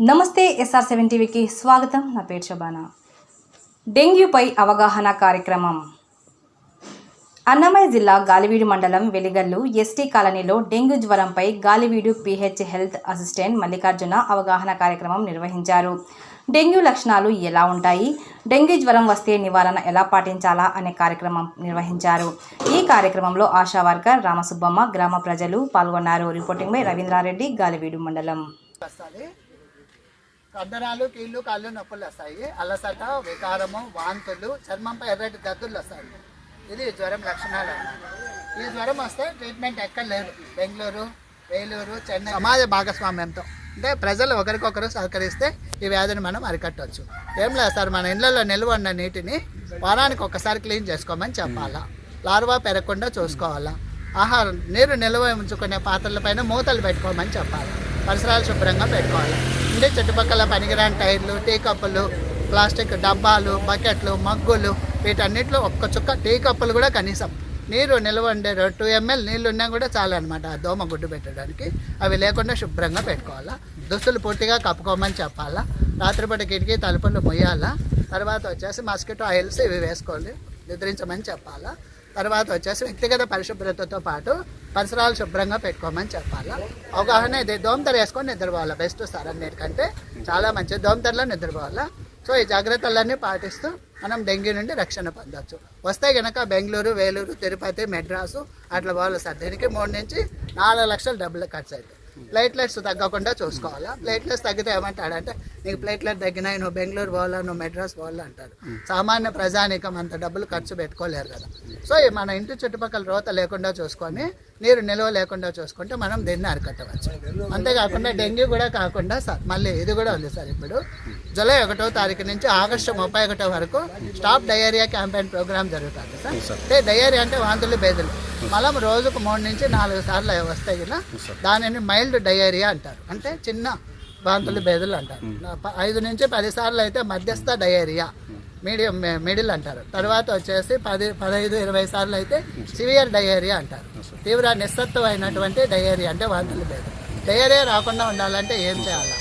నమస్తే SR seven టీవీకి స్వాగతం. నా పేరు శబానా. డెంగ్యూపై అవగాహన కార్యక్రమం. అన్నమయ్య జిల్లా గాలివీడు మండలం వెలిగల్లు ఎస్టీ కాలనీలో dengue జ్వరంపై Galiveedu PH health assistant Mallikarjuna అవగాహన కార్యక్రమం నిర్వహించారు. డెంగ్యూ లక్షణాలు ఎలా ఉంటాయి? డెంగ్యూ జ్వరం వస్తే నివారణ ఎలా పాటించాలా అనే కార్యక్రమం నిర్వహించారు. ఈ కార్యక్రమంలో ఆశా వర్కర్ రామసుబ్బమ్మ గ్రామ ప్రజలు పాల్గొన్నారు. రిపోర్టింగ్ బై రవీంద్రారెడ్డి గాలివీడు మండలం. వస్తుంది కీళ్ళు కాళ్ళు నొప్పులు వస్తాయి. అలసట వికారము వాంతులు చర్మంపై ఎర్రటి దద్దులు వస్తాయి. ఇది జ్వరం లక్షణాలు ఈ జ్వరం వస్తే ట్రీట్మెంట్ ఎక్కడ లేదు. బెంగళూరు వేలూరు చెన్నై. సమాజ భాగస్వామ్యంతో. అంటే ప్రజలు ఒకరికొకరు సహకరిస్తే ఈ వ్యాధిని మనం అరికట్టవచ్చు ఏం లేదు సార్ మన ఇళ్ళలో నిల్వ ఉన్న నీటిని వారానికి ఒకసారి క్లీన్ చేసుకోమని చెప్పాలా? లార్వా పెరగకుండా చూసుకోవాలా? ఆహారం నీరు నిల్వ ఉంచుకునే పాత్రలపైన మూతలు పెట్టుకోమని చెప్పాలి? పరిసరాలు శుభ్రంగా పెట్టుకోవాలి? ఇంటి చుట్టుపక్కల పనికిరాని టైర్లు టీ కప్పులు ప్లాస్టిక్ డబ్బాలు బకెట్లు మగ్గులు వీటన్నిటిలో ఒక్క చుక్క టీ కప్పులు కూడా కనీసం. నీరు నిల్వ ఉండే టూ ఎంఎల్ నీళ్ళు ఉన్నా కూడా చాలు అనమాట ఆ దోమ గుడ్డు పెట్టడానికి. అవి లేకుండా శుభ్రంగా పెట్టుకోవాలా. దుస్తులు పూర్తిగా కప్పుకోమని చెప్పాలా. రాత్రిపూట కిటికీ తలుపులు మొయ్యాలా. తర్వాత వచ్చేసి మస్కిటో ఆయిల్స్ ఇవి వేసుకోండి. నిద్రించమని చెప్పాలా. తర్వాత వచ్చేసి వ్యక్తిగత పరిశుభ్రతతో పాటు పరిసరాలు శుభ్రంగా పెట్టుకోమని చెప్పాలా? అవగాహన ఇది. దోమతెర వేసుకొని నిద్రపోవాలా? బెస్ట్ సార్ అన్నిటికంటే. చాలా మంచిది. దోమతెరలో నిద్రపోవాలా? సో ఈ జాగ్రత్తలన్నీ పాటిస్తూ మనం డెంగ్యూ నుండి రక్షణ పొందవచ్చు వస్తే గనక బెంగళూరు వేలూరు తిరుపతి మెడ్రాసు అట్లా పోవాలి సార్ దీనికి మూడు నుంచి నాలుగు లక్షలు డబ్బులు ఖర్చు అవుతాయి ప్లేట్లెట్స్ తగ్గకుండా చూసుకోవాలా? ప్లేట్లెట్స్ తగ్గితే ఏమంటాడంటే నీకు ప్లేట్లెట్ తగ్గినాయి నువ్వు బెంగళూరు పోవాలా నువ్వు మెడ్రాస్ పోవాలా అంటారు సామాన్య ప్రజానికం అంత డబ్బులు ఖర్చు పెట్టుకోలేరు కదా. సో ఈ మన ఇంటి చుట్టుపక్కల రోత లేకుండా చూసుకొని నీరు నిల్వ లేకుండా చూసుకుంటే మనం దీన్ని అరికట్టవచ్చు. అంతేకాకుండా డెంగ్యూ కూడా కాకుండా సార్ మళ్ళీ ఇది కూడా ఉంది సార్ ఇప్పుడు. జూలై ఒకటో తారీఖు నుంచి ఆగస్టు ముప్పై ఒకటో వరకు స్టాప్ డయేరియా క్యాంపెయిన్ ప్రోగ్రామ్ జరుగుతుంది సార్. అంటే డయేరియా అంటే వాంతులు బేదులు మలం రోజుకు మూడు నుంచి నాలుగు సార్లు వస్తాయి కదా. దానిని మైల్డ్ డయేరియా అంటారు. అంటే చిన్న వాంతులు బేదులు అంటారు. ఐదు నుంచి పది సార్లు అయితే మధ్యస్థ డయేరియా మీడియం మిడిల్ అంటారు. తర్వాత వచ్చేసి పది పదహైదు ఇరవై సార్లు అయితే సివియర్ డయేరియా అంటారు. తీవ్ర నిస్సత్వమైనటువంటి డయేరియా అంటే వాంతులు బేదులు. డయేరియా రాకుండా ఉండాలంటే ఏం చేయాలి?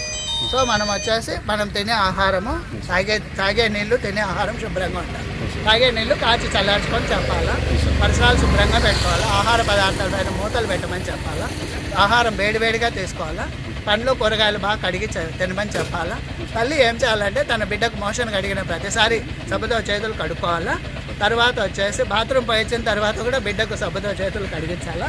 సో మనం వచ్చేసి మనం తినే ఆహారము తాగే తాగే నీళ్ళు తినే ఆహారం శుభ్రంగా ఉండాలి. తాగే నీళ్ళు కాచి చల్లార్చుకొని చెప్పాలా? పరిసరాలు శుభ్రంగా పెట్టుకోవాలా? ఆహార పదార్థాల పైన మూతలు పెట్టమని చెప్పాలా? ఆహారం వేడివేడిగా తీసుకోవాలా? పండ్లు కూరగాయలు బాగా కడిగి తినమని చెప్పాలా? తల్లి ఏం చేయాలంటే తన బిడ్డకు మోషన్ కడిగిన ప్రతిసారి సబ్బుతో చేతులు కడుక్కోవాలా? తర్వాత వచ్చేసి బాత్రూమ్ పోయించిన తర్వాత కూడా బిడ్డకు సబ్బుతో చేతులు కడిగించాలా?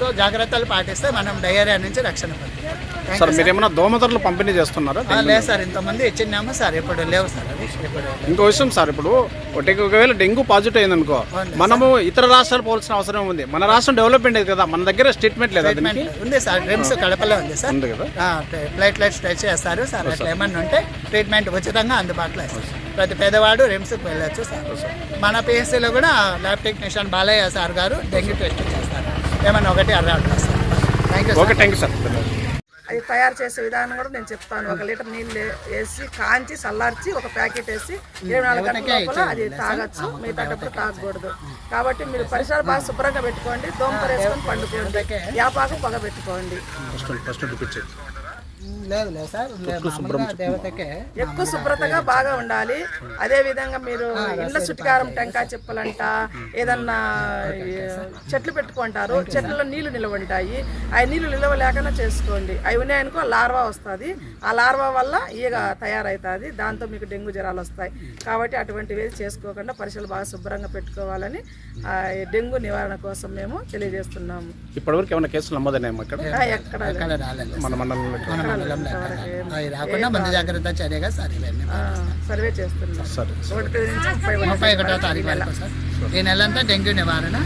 సో జాగ్రత్తలు పాటిస్తే మనం డయేరియా నుంచి రక్షణ పొందుతాం. సార్ మీరు ఏమైనా దోమతెరలు పంపిణీ చేస్తున్నారా? లేదు సార్ ఇంతమంది ఇచ్చినాము సార్ ఇప్పుడు లేవు సార్ ఇప్పుడు ఇంకో విషయం సార్ ఇప్పుడు ఒకటి ఒకవేళ డెంగ్యూ పాజిటివ్ అయిందనుకో మనము ఇతర రాష్ట్రాలు పోవాల్సిన అవసరం ఉంది. మన రాష్ట్రం డెవలప్మెంట్ అయింది కదా మన దగ్గర స్టేట్మెంట్ లేదా ఉంది సార్ డ్రిమ్స్ కడపలో ఉంది సార్. ఉంది కదా. ప్లేట్లెట్స్ టెస్ట్ చేస్తారు సార్ అట్లా ఏమన్నా ఉంటే ట్రీట్మెంట్ ఉచితంగా అందుబాటులో ఇస్తారు. ప్రతి పేదవాడు రిమ్స్కి వెళ్ళొచ్చు సార్. మన పిఎస్సీలో కూడా ల్యాబ్ టెక్నీషియన్ బాలయ్య సార్ గారు డెంగ్యూ టెస్ట్ చేస్తారు. ఏమన్నా ఒకటి అర్రాడు sir. Thank you okay thank you sir అది తయారు చేసే విధానం కూడా నేను చెప్తాను. ఒక లీటర్ నీళ్ళు వేసి కాంచి చల్లార్చి ఒక ప్యాకెట్ వేసి ఇరవై నాలుగు గంటల లోపల అది తాగొచ్చు. మిగతాటప్పుడు తాగకూడదు. కాబట్టి మీరు పరిసరాలు బాగా శుభ్రంగా పెట్టుకోండి. దోమతర వేసుకొని పండుకోండి. యాపాకు పొగ పెట్టుకోండి. లేదు లేదు సార్. మామూలుగా దేవతకే ఎక్కువ శుభ్రతగా బాగా ఉండాలి. అదే విధంగా మీరు ఇళ్ళ చుట్టుకారం టెంకాయ చెప్పులంట ఏదన్నా చెట్లు పెట్టుకుంటారు. చెట్లలో నీళ్ళు నిలవ ఉంటాయి ఆ నీళ్ళు నిలవ లేకుండా చేసుకోండి. అవి ఉన్నాయనుకో లార్వా వస్తుంది. ఆ లార్వా వల్ల ఈగ తయారవుతుంది దాంతో మీకు డెంగ్యూ జ్వరాలు వస్తాయి. కాబట్టి అటువంటివి చేసుకోకుండా పరిసరాలు బాగా శుభ్రంగా పెట్టుకోవాలని డెంగ్యూ నివారణ కోసం మేము తెలియజేస్తున్నాము. ఇప్పటివరకు ఏమైనా కేసులు ఆ, ఎక్కడ మన మండలంలో అవి రాకుండా ముందు జాగ్రత్త చర్యగా సర్వే చేస్తున్నాం ముప్పై ఒకటో తారీఖు వరకు సార్. ఈ నెలంతా డెంగ్యూ నివారణ.